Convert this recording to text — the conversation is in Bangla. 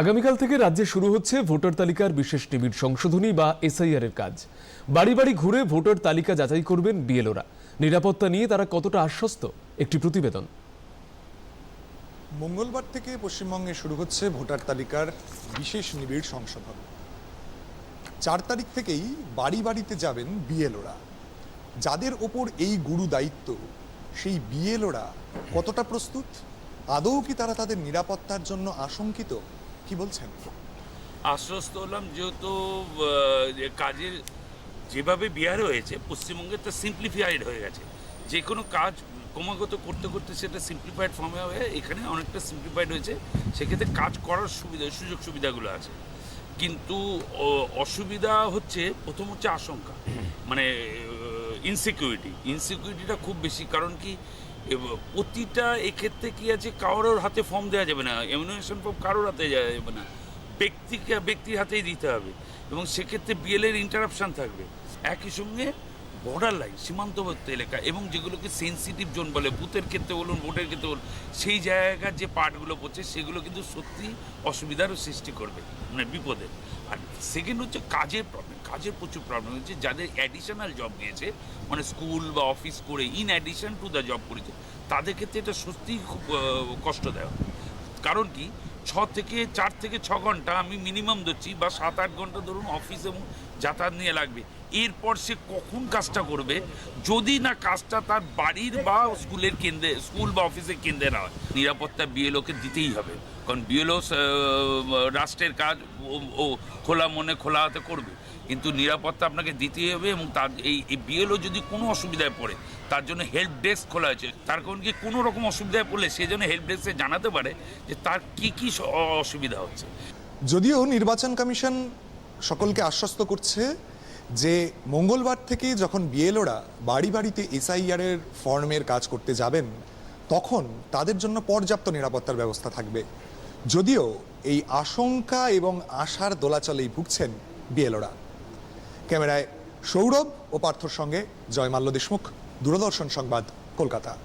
আগামীকাল থেকে রাজ্যে শুরু হচ্ছে ভোটার তালিকার বিশেষ নিবিড় সংশোধনী বা এসআইআর এর কাজ। বাড়ি বাড়ি ঘুরে ভোটার তালিকা যাচাই করবেন বিএলওরা। নিরাপত্তা নিয়ে তারা কতটা আশ্বস্ত? একটি প্রতিবেদন। মঙ্গলবার থেকে পশ্চিমবঙ্গে শুরু হচ্ছে ভোটার তালিকার বিশেষ নিবিড় সংশোধন। চার তারিখ থেকেই বাড়ি বাড়িতে যাবেন বিএলওরা। যাদের ওপর এই গুরু দায়িত্ব, সেই বিএলওরা কতটা প্রস্তুত? আদৌ কি তারা তাদের নিরাপত্তার জন্য আশঙ্কিত? কি বলছেন? আশ্বস্ত হলাম যেহেতু কাজের যেভাবে বিহার হয়েছে, পশ্চিমবঙ্গে তা সিম্পলিফাইড হয়ে গেছে। যে কোনো কাজ ক্রমাগত করতে করতে সেটা সিম্পলিফাইড ফর্মে হয়ে এখানে অনেকটা সিম্পলিফাইড হয়েছে। সেক্ষেত্রে কাজ করার সুবিধা, সুযোগ সুবিধাগুলো আছে। কিন্তু অসুবিধা হচ্ছে, প্রথম হচ্ছে আশঙ্কা। মানে ইনসিকিউরিটি ইনসিকিউরিটিটা খুব বেশি। কারণ কি প্রতিটা এক্ষেত্রে কি আছে? কারোর হাতে ফর্ম দেওয়া যাবে না। এমিনেশন ফর্ম কারোর হাতে দেওয়া যাবে না। ব্যক্তিকে, ব্যক্তির হাতেই দিতে হবে। এবং সেক্ষেত্রে বিএলের ইন্টারাপশান থাকবে। একই সঙ্গে বর্ডার লাইন সীমান্তবর্তী এলাকা এবং যেগুলোকে সেন্সিটিভ জোন বলে, বুথের ক্ষেত্রে বলুন, ভোটের ক্ষেত্রে বলুন, সেই জায়গার যে পার্টগুলো পড়ছে, সেগুলো কিন্তু সত্যি অসুবিধারও সৃষ্টি করবে মানে বিপদের। আর সেকেন্ড হচ্ছে কাজের প্রবলেম কাজের প্রচুর প্রবলেম হচ্ছে, যাদের অ্যাডিশনাল জব নিয়েছে মানে স্কুল বা অফিস করে in addition to the job করেছে, তাদের ক্ষেত্রে এটা সত্যিই খুব কষ্টদায়ক। কারণ কি? ছ থেকে, চার থেকে ছ ঘণ্টা আমি মিনিমাম ধরছি, বা সাত আট ঘণ্টা ধরুন অফিস এবং যাতায়াত নিয়ে লাগবে। এরপর সে কখন কাজটা করবে? যদি না কাজটা তার বাড়ির বা স্কুলের কেন্দ্রে স্কুল বা অফিসের কেন্দ্রে না হয়। নিরাপত্তা বিএলওকে দিতেই হবে। কারণ বিএলও রাষ্ট্রের কাজ ও- খোলা মনে খোলা হাতে করবে। কিন্তু নিরাপত্তা আপনাকে দিতেই হবে এবং তার, এই বিএলও যদি কোনো অসুবিধায় পড়ে, তার জন্য হেল্প ডেস্ক খোলা হয়েছে তার কারণ কি, কোনো রকম অসুবিধায় পড়লে সেই জন্য হেল্প ডেস্কে জানাতে পারে যে তার কি কি অসুবিধা হচ্ছে। যদিও নির্বাচন কমিশন সকলকে আশ্বস্ত করছে যে মঙ্গলবার থেকে যখন বিএলওরা বাড়ি বাড়িতে এসআইআর এর ফর্মের কাজ করতে যাবেন তখন তাদের জন্য পর্যাপ্ত নিরাপত্তার ব্যবস্থা থাকবে। যদিও এই আশঙ্কা এবং আশার দোলাচলেই ভুগছেন বিএলওরা। ক্যামেরায় সৌরভ ও পার্থর সঙ্গে জয়মাল্য দেশমুখ, দূরদর্শন সংবাদ, কলকাতা।